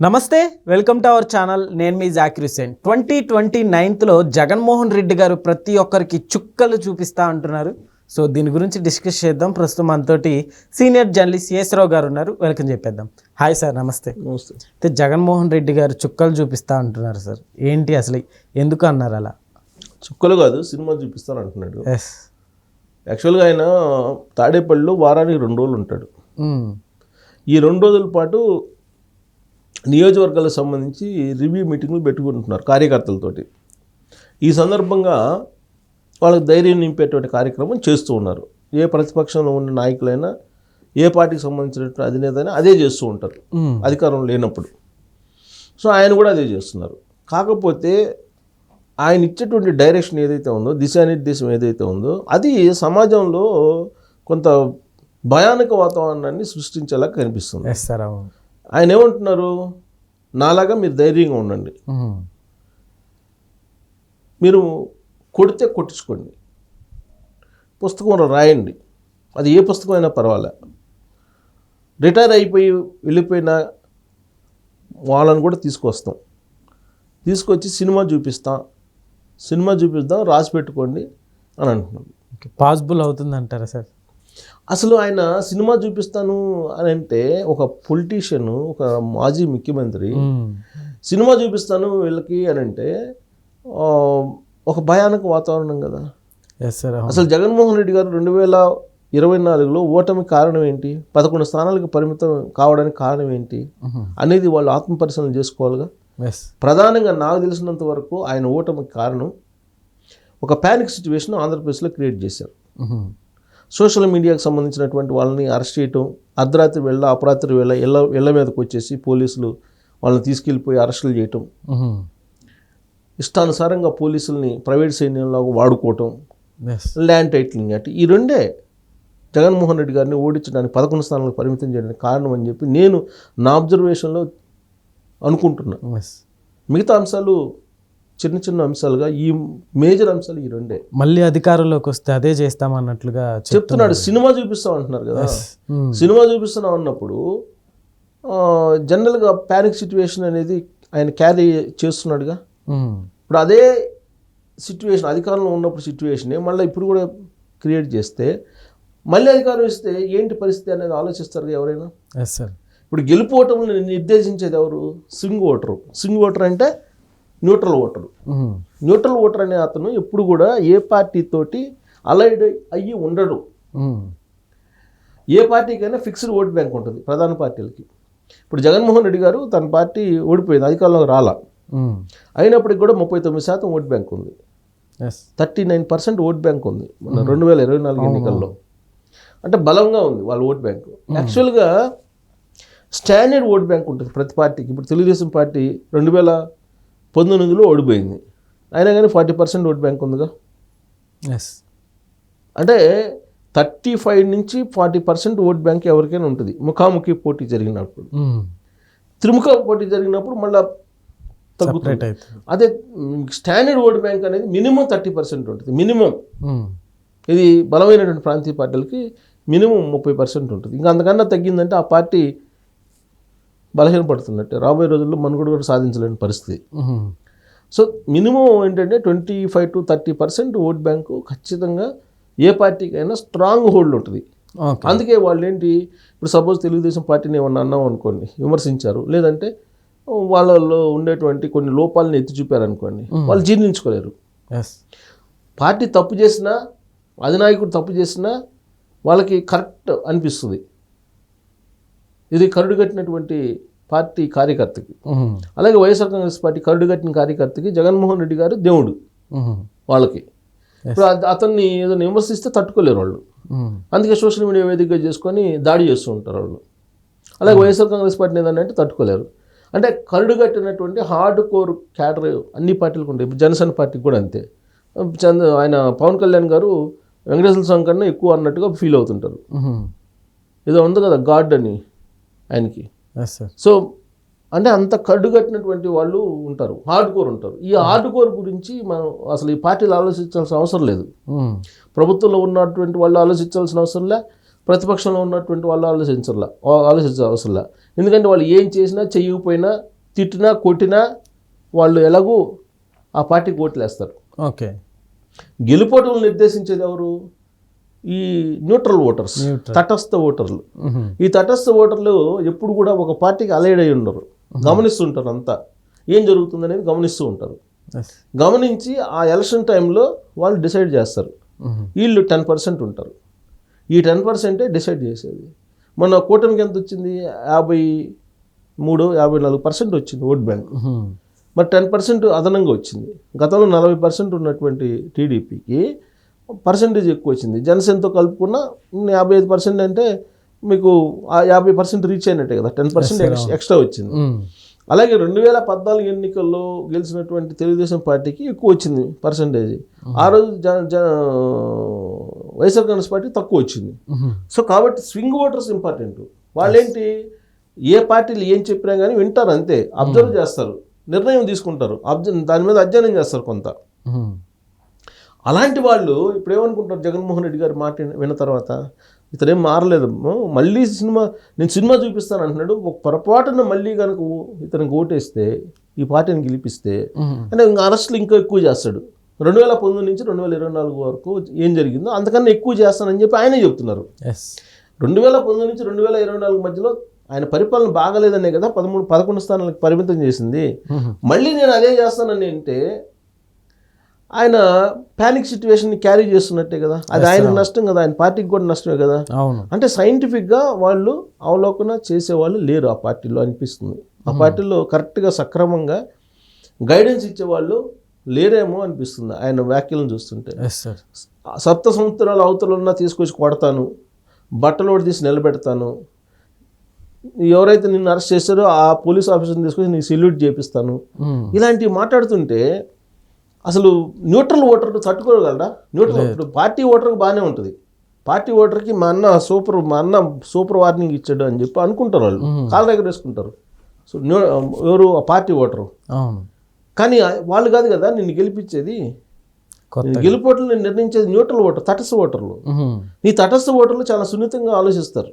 నమస్తే welcome to our channel. నేను మీ జాకిర్ హుసేన్ ట్వంటీ ట్వంటీ నైన్త్లో జగన్మోహన్ రెడ్డి గారు ప్రతి ఒక్కరికి చుక్కలు చూపిస్తా అంటున్నారు. సో దీని గురించి డిస్కస్ చేద్దాం. ప్రస్తుతం మనతోటి సీనియర్ జర్నలిస్ట్ యేసరావు గారు ఉన్నారు. వెల్కమ్ చెప్పేద్దాం. హాయ్ సార్ నమస్తే. నమస్తే. అయితే జగన్మోహన్ రెడ్డి గారు చుక్కలు చూపిస్తా అంటున్నారు సార్. ఏంటి అసలు ఎందుకు అన్నారు అలా? చుక్కలు కాదు సినిమా చూపిస్తాను అంటున్నాడు. ఎస్. యాక్చువల్గా ఆయన తాడేపల్లిలో వారానికి రెండు రోజులు ఉంటాడు. ఈ రెండు రోజుల పాటు నియోజకవర్గాలకు సంబంధించి రివ్యూ మీటింగ్లు పెట్టుకుంటున్నారు కార్యకర్తలతోటి. ఈ సందర్భంగా వాళ్ళకి ధైర్యం నింపేటువంటి కార్యక్రమం చేస్తూ ఉన్నారు. ఏ ప్రతిపక్షంలో ఉన్న నాయకులైనా ఏ పార్టీకి సంబంధించినటువంటి అధినేత అయినా అదే చేస్తూ ఉంటారు. అధికారం లేనప్పుడు. సో ఆయన కూడా అదే చేస్తున్నారు. కాకపోతే ఆయన ఇచ్చేటువంటి డైరెక్షన్ ఏదైతే ఉందో దిశానిర్దేశం ఏదైతే ఉందో అది సమాజంలో కొంత భయానక వాతావరణాన్ని సృష్టించేలా కనిపిస్తుంది. ఆయన ఏమంటున్నారు? నాలాగా మీరు ధైర్యంగా ఉండండి. మీరు కొడితే కొట్టించుకోండి. పుస్తకం రాయండి. అది ఏ పుస్తకం అయినా పర్వాలే. రిటైర్ అయిపోయి వెళ్ళిపోయిన వాళ్ళని కూడా తీసుకొస్తాం. తీసుకొచ్చి సినిమా చూపిస్తాం. సినిమా చూపిస్తాం రాసి పెట్టుకోండి అని అంటున్నాం. పాసిబుల్ అవుతుంది అంటారా సార్? అసలు ఆయన సినిమా చూపిస్తాను అని అంటే ఒక పొలిటీషియన్ ఒక మాజీ ముఖ్యమంత్రి. సినిమా చూపిస్తాను వీళ్ళకి అని అంటే ఒక భయానక వాతావరణం కదా అసలు జగన్మోహన్ రెడ్డి గారు రెండు వేల ఇరవై నాలుగులో ఓటమి కారణం ఏంటి పదకొండు స్థానాలకు పరిమితం కావడానికి కారణం ఏంటి. అనేది వాళ్ళు ఆత్మపరిశీలన చేసుకోవాలిగా ప్రధానంగా నాకు తెలిసినంత వరకు ఆయన ఓటమికి కారణం ఒక ప్యానిక్ సిచ్యువేషన్ ఆంధ్రప్రదేశ్లో క్రియేట్ చేశారు. సోషల్ మీడియాకు సంబంధించినటువంటి వాళ్ళని అరెస్ట్ చేయటం అర్ధరాత్రి వేళ అపరాత్రి వేళ ఇళ్ళ ఇళ్ళ మీదకి వచ్చేసి పోలీసులు వాళ్ళని తీసుకెళ్ళిపోయి అరెస్టులు చేయటం. ఇష్టానుసారంగా పోలీసుల్ని ప్రైవేట్ సైన్యంలో వాడుకోవటం ల్యాండ్ టైటిలింగ్ అంటే ఈ రెండే జగన్మోహన్ రెడ్డి గారిని ఓడించడానికి పదకొండు స్థానాలకు పరిమితం చేయడానికి కారణం అని చెప్పి నేను నా అబ్జర్వేషన్లో అనుకుంటున్నా. ఎస్ మిగతా అంశాలు చిన్న చిన్న అంశాలుగా ఈ మేజర్ అంశాలు ఈ రెండే. మళ్ళీ అధికారంలోకి వస్తే అదే చేస్తామన్నట్లుగా చెప్ చెప్తున్నాడు సినిమా చూపిస్తాం అంటున్నారు కదా. మ్మ్. సినిమా చూపిస్తున్నాం అన్నప్పుడు జనరల్గా ప్యానిక్ సిచ్యువేషన్ అనేది ఆయన క్యారీ చేస్తున్నాడుగా. మ్మ్. ఇప్పుడు అదే సిచ్యువేషన్ అధికారంలో ఉన్నప్పుడు సిచ్యువేషనే మళ్ళీ ఇప్పుడు కూడా క్రియేట్ చేస్తే మళ్ళీ అధికారం ఇస్తే ఏంటి పరిస్థితి అనేది ఆలోచిస్తారు ఎవరైనా? ఎస్ సార్ ఇప్పుడు గెలుపోవటంని నిర్దేశించేది ఎవరు? Swing voter. స్వింగ్ ఓటర్ అంటే న్యూట్రల్ ఓటరు. న్యూట్రల్ ఓటర్ అనే అతను ఎప్పుడు కూడా ఏ పార్టీతోటి అలైడ్ అయ్యి ఉండడు. ఏ పార్టీకైనా ఫిక్స్డ్ ఓట్ బ్యాంక్ ఉంటుంది ప్రధాన పార్టీలకి. ఇప్పుడు జగన్మోహన్ రెడ్డి గారు తన పార్టీ ఓడిపోయింది అధికారంలోకి రాలా. అయినప్పటికీ కూడా ముప్పై తొమ్మిది శాతం ఓట్ బ్యాంక్ ఉంది. Thirty nine percent vote bank ఉంది మన రెండు వేల ఇరవై నాలుగు ఎన్నికల్లో. అంటే బలంగా ఉంది వాళ్ళ ఓట్ బ్యాంక్. యాక్చువల్గా స్టాండర్డ్ ఓట్ బ్యాంక్ ఉంటుంది ప్రతి పార్టీకి. ఇప్పుడు తెలుగుదేశం పార్టీ రెండు వేల పంతొమ్మిదిలో ఓడిపోయింది. అయినా కానీ ఫార్టీ పర్సెంట్ ఓట్ బ్యాంక్ ఉందిగా? ఎస్ అంటే థర్టీ ఫైవ్ నుంచి ఫార్టీ పర్సెంట్ ఓట్ బ్యాంక్ ఎవరికైనా ఉంటుంది. ముఖాముఖి పోటీ జరిగినప్పుడు. మ్మ్. త్రిముఖ పోటీ జరిగినప్పుడు మళ్ళీ తగ్గుతుంది. అదే స్టాండర్డ్ ఓట్ బ్యాంక్ అనేది మినిమం థర్టీ పర్సెంట్ ఉంటుంది. మినిమం. మ్మ్. ఇది బలమైనటువంటి ప్రాంతీయ పార్టీలకి మినిమం ముప్పై పర్సెంట్ ఉంటుంది. ఇంకా అంతకన్నా తగ్గిందంటే ఆ పార్టీ బలహీనపడుతున్నట్టే రాబోయే రోజుల్లో మనుగడ కూడా సాధించలేని పరిస్థితి. సో మినిమం ఏంటంటే twenty five to thirty percent vote bank ఖచ్చితంగా ఏ పార్టీకైనా స్ట్రాంగ్ హోల్డ్ ఉంటుంది. అందుకే వాళ్ళు ఏంటి ఇప్పుడు సపోజ్ తెలుగుదేశం పార్టీని ఏమన్నా అన్నాం అనుకోండి విమర్శించారు. లేదంటే వాళ్ళలో ఉండేటువంటి కొన్ని లోపాలను ఎత్తి చూపారనుకోండి వాళ్ళు జీర్ణించుకోలేరు. పార్టీ తప్పు చేసినా అధినాయకుడు తప్పు చేసినా వాళ్ళకి కరెక్ట్ అనిపిస్తుంది. ఇది కరుడు కట్టినటువంటి పార్టీ కార్యకర్తకి. అలాగే వైఎస్ఆర్ కాంగ్రెస్ పార్టీ కరుడు కట్టిన కార్యకర్తకి జగన్మోహన్ రెడ్డి గారు దేవుడు. వాళ్ళకి. ఇప్పుడు అత- అతన్ని ఏదైనా విమర్శిస్తే తట్టుకోలేరు వాళ్ళు. అందుకే సోషల్ మీడియా వేదికగా చేసుకొని దాడి చేస్తూ ఉంటారు వాళ్ళు. అలాగే వైఎస్ఆర్ కాంగ్రెస్ పార్టీని ఏదన్నా అంటే తట్టుకోలేరు. అంటే కరుడు కట్టినటువంటి హార్డ్ కోర్ క్యాడర్ అన్ని పార్టీలకు ఉంటాయి. జనసేన పార్టీకి కూడా అంతే. చంద్ర ఆయన పవన్ కళ్యాణ్ గారు వెంకటేశ్వర స్వామి కన్నా ఎక్కువ అన్నట్టుగా ఫీల్ అవుతుంటారు. ఏదో ఉంది కదా గాడ్ అని. ఆయనకి. సో అంటే అంత కడ్డు కట్టినటువంటి వాళ్ళు ఉంటారు హార్డ్ కోర్ ఉంటారు. ఈ హార్డ్ కోర్ గురించి మనం అసలు ఈ పార్టీలు ఆలోచించాల్సిన అవసరం లేదు. మ్మ్. ప్రభుత్వంలో ఉన్నటువంటి వాళ్ళు ఆలోచించాల్సిన అవసరం లే ప్రతిపక్షంలో ఉన్నటువంటి వాళ్ళు ఆలోచించాల ఆలోచించాల్సిన అవసరంలా ఎందుకంటే వాళ్ళు ఏం చేసినా చెయ్యకపోయినా తిట్టినా కొట్టినా వాళ్ళు ఎలాగూ ఆ పార్టీకి ఓట్లు వేస్తారు ఓకే గెలుపోటలు నిర్దేశించేది ఎవరు? ఈ న్యూట్రల్ ఓటర్స్. తటస్థ ఓటర్లు. ఈ తటస్థ ఓటర్లు ఎప్పుడు కూడా ఒక పార్టీకి అలైడ్ అయి ఉండరు. గమనిస్తుంటారు అంతా. ఏం జరుగుతుంది అనేది గమనిస్తూ ఉంటారు. గమనించి ఆ ఎలక్షన్ టైంలో వాళ్ళు డిసైడ్ చేస్తారు. వీళ్ళు టెన్ పర్సెంట్ ఉంటారు. ఈ టెన్ పర్సెంటే డిసైడ్ చేసేది. మన కూటమికి ఎంత వచ్చింది? యాభై మూడు యాభై నాలుగు పర్సెంట్ వచ్చింది ఓట్ బ్యాంక్. మరి టెన్ పర్సెంట్ అదనంగా వచ్చింది. గతంలో నలభై పర్సెంట్ ఉన్నటువంటి టీడీపీకి పర్సంటేజ్ ఎక్కువ వచ్చింది జనసేనతో కలుపుకున్న యాభై ఐదు పర్సెంట్ అంటే మీకు ఆ యాభై పర్సెంట్ రీచ్ అయినట్టే కదా. టెన్ పర్సెంట్ ఎక్స్ట్రా వచ్చింది. అలాగే రెండు వేల పద్నాలుగు ఎన్నికల్లో గెలిచినటువంటి తెలుగుదేశం పార్టీకి ఎక్కువ వచ్చింది పర్సంటేజ్ ఆ రోజు వైఎస్ఆర్ కాంగ్రెస్ పార్టీ తక్కువ వచ్చింది. సో కాబట్టి స్వింగ్ ఓటర్స్ ఇంపార్టెంట్. వాళ్ళేంటి? ఏ పార్టీలు ఏం చెప్పినా కానీ వింటారు అంతే. అబ్జర్వ్ చేస్తారు. నిర్ణయం తీసుకుంటారు. అబ్జ దాని మీద అధ్యయనం చేస్తారు కొంత. అలాంటి వాళ్ళు ఇప్పుడు ఏమనుకుంటారు జగన్మోహన్ రెడ్డి గారి మాట విన్న తర్వాత ఇతనేం మారలేదు. మళ్ళీ సినిమా నేను సినిమా చూపిస్తాను అంటున్నాడు. ఒక పొరపాటున మళ్ళీ కనుక ఇతనికి ఓటేస్తే ఈ పార్టీని గెలిపిస్తే. అంటే ఇంకా అరెస్టులు ఇంకా ఎక్కువ చేస్తాడు. రెండు వేల పంతొమ్మిది నుంచి రెండు వేల ఇరవై నాలుగు వరకు ఏం జరిగిందో అంతకన్నా ఎక్కువ చేస్తానని చెప్పి ఆయనే చెప్తున్నారు. రెండు వేల పంతొమ్మిది నుంచి రెండు వేల ఇరవై నాలుగు మధ్యలో ఆయన పరిపాలన బాగలేదనే కదా పదమూడు పదకొండు స్థానాలకు పరిమితం చేసింది. మళ్ళీ నేను అదే చేస్తానని అంటే ఆయన ప్యానిక్ సిచ్యువేషన్ని క్యారీ చేస్తున్నట్టే కదా. అది ఆయనకు నష్టం కదా ఆయన పార్టీకి కూడా నష్టమే కదా. అవును. అంటే సైంటిఫిక్గా వాళ్ళు అవలోకన చేసేవాళ్ళు లేరు ఆ పార్టీలో అనిపిస్తుంది. ఆ పార్టీలో కరెక్ట్గా సక్రమంగా గైడెన్స్ ఇచ్చేవాళ్ళు లేరేమో అనిపిస్తుంది ఆయన వ్యాఖ్యలను చూస్తుంటే. సప్త సంవత్సరాల అవతలున్నా తీసుకొచ్చి కొడతాను బట్టలు కూడా తీసి నిలబెడతాను. ఎవరైతే నిన్ను అరెస్ట్ చేశారో ఆ పోలీస్ ఆఫీసర్ని తీసుకొచ్చి నీకు సెల్యూట్ చేపిస్తాను. మ్మ్. ఇలాంటివి మాట్లాడుతుంటే అసలు న్యూట్రల్ ఓటర్ తట్టుకోగలరా? న్యూట్రల్ ఇప్పుడు పార్టీ ఓటర్కి బాగానే ఉంటుంది. పార్టీ ఓటర్కి మా అన్న సూపర్ మా అన్న సూపర్ వార్నింగ్ ఇచ్చాడు అని చెప్పి అనుకుంటారు వాళ్ళు. కాళ్ళ దగ్గర వేసుకుంటారు. సో న్యూ ఎవరు? ఆ పార్టీ ఓటరు. కానీ వాళ్ళు కాదు కదా నిన్ను గెలిపించేది? కొత్త నేను గెలుపోట్లు నిర్ణయించేది న్యూట్రల్ ఓటర్ తటస్థ ఓటర్లు. నీ తటస్థ ఓటర్లు చాలా సున్నితంగా ఆలోచిస్తారు.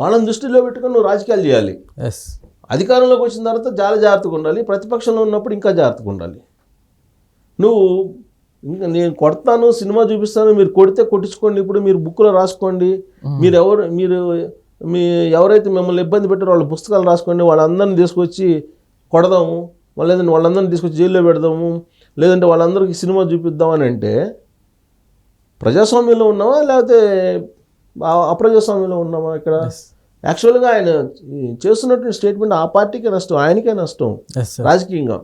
వాళ్ళని దృష్టిలో పెట్టుకొని నువ్వు రాజకీయాలు చేయాలి. ఎస్. అధికారంలోకి వచ్చిన తర్వాత చాలా జాగ్రత్తగా ఉండాలి. ప్రతిపక్షంలో ఉన్నప్పుడు ఇంకా జాగ్రత్తగా ఉండాలి. నువ్వు ఇంకా నేను కొడతాను సినిమా చూపిస్తాను మీరు కొడితే కొట్టించుకోండి ఇప్పుడు మీరు బుక్లో రాసుకోండి. మీరు ఎవరు మీరు మీ ఎవరైతే మిమ్మల్ని ఇబ్బంది పెట్టారో వాళ్ళ పుస్తకాలు రాసుకోండి వాళ్ళందరిని తీసుకొచ్చి కొడదాము లేదంటే వాళ్ళందరిని తీసుకొచ్చి జైల్లో పెడదాము లేదంటే వాళ్ళందరికీ సినిమా చూపిద్దామని అంటే ప్రజాస్వామ్యంలో ఉన్నావా లేకపోతే అప్రజాస్వామ్యంలో ఉన్నామా ఇక్కడ? యాక్చువల్గా ఆయన చేస్తున్నటువంటి స్టేట్మెంట్ ఆ పార్టీకే నష్టం ఆయనకే నష్టం రాజకీయంగా.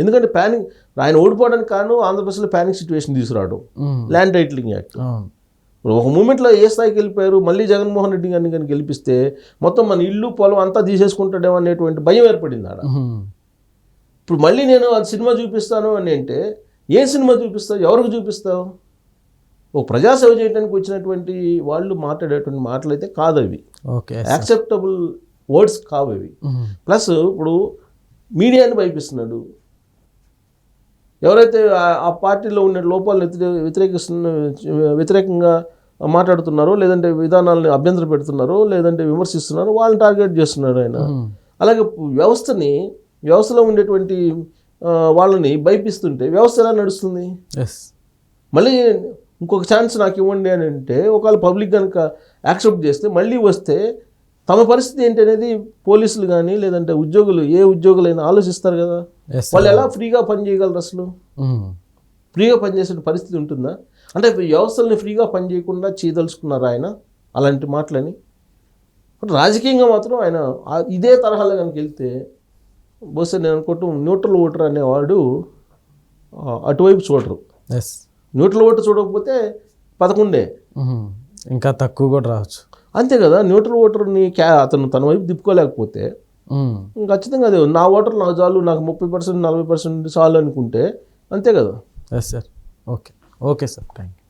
ఎందుకంటే ప్యానిక్ ఆయన ఓడిపోవడానికి కారణం ఆంధ్రప్రదేశ్లో ప్యానిక్ సిచ్యువేషన్ తీసుకురావడం. ల్యాండ్ టైటిలింగ్ యాక్ట్ ఇప్పుడు ఒక మూమెంట్లో ఏ స్థాయికి వెళ్ళిపోయారు? మళ్ళీ జగన్మోహన్ రెడ్డి గారిని కానీ గెలిపిస్తే మొత్తం మన ఇల్లు పొలం అంతా తీసేసుకుంటాడేమో అనేటువంటి భయం ఏర్పడింది ఆడ. ఇప్పుడు మళ్ళీ నేను ఆ సినిమా చూపిస్తాను అని అంటే ఏ సినిమా చూపిస్తావు? ఎవరికి చూపిస్తావు? ఒక ప్రజాసేవ చేయడానికి వచ్చినటువంటి వాళ్ళు మాట్లాడేటువంటి మాటలు అయితే కాదు అవి. ఓకే యాక్సెప్టబుల్ వర్డ్స్ కావు అవి. ప్లస్ ఇప్పుడు మీడియాని భయపిస్తున్నాడు. ఎవరైతే ఆ- పార్టీలో ఉన్న లోపాలను వ్యతిరే వ్యతిరేకిస్తున్న వ్యతిరేకంగా మాట్లాడుతున్నారో లేదంటే విధానాలను అభ్యంతరం పెడుతున్నారో లేదంటే విమర్శిస్తున్నారో వాళ్ళని టార్గెట్ చేస్తున్నాడు ఆయన. అలాగే వ్యవస్థని వ్యవస్థలో ఉండేటువంటి వాళ్ళని భయపిస్తుంటే వ్యవస్థ ఎలా నడుస్తుంది? ఎస్. మళ్ళీ ఇంకొక ఛాన్స్ నాకు ఇవ్వండి అని అంటే ఒకవేళ పబ్లిక్ కనుక యాక్సెప్ట్ చేస్తే మళ్ళీ వస్తే తమ పరిస్థితి ఏంటి అనేది పోలీసులు కానీ లేదంటే ఉద్యోగులు ఏ ఉద్యోగులైనా ఆలోచిస్తారు కదా. వాళ్ళు ఎలా ఫ్రీగా పని చేయగలరు అసలు? మ్మ్. ఫ్రీగా పనిచేసే పరిస్థితి ఉంటుందా? అంటే వ్యవస్థల్ని ఫ్రీగా పని చేయకుండా చేయదలుచుకున్నారు ఆయన? అలాంటి మాటలని. రాజకీయంగా మాత్రం ఆయన ఇదే తరహాలో కనుక వెళ్తే బహుశా నేను అనుకోవటం న్యూట్రల్ ఓటర్ అనేవాడు అటువైపు చూడరు. ఎస్ న్యూట్రల్ ఓటర్ చూడకపోతే పదకొండే. మ్మ్. ఇంకా తక్కువ కూడా రావచ్చు. అంతే కదా న్యూట్రల్ ఓటర్ని క్యా అతను తన వైపు తిప్పుకోలేకపోతే. ఖచ్చితంగా అదే నా ఓటర్ నాకు చాలు నాకు ముప్పై పర్సెంట్ నలభై పర్సెంట్ చాలు అనుకుంటే అంతే కదా. Yes sir okay okay sir thank you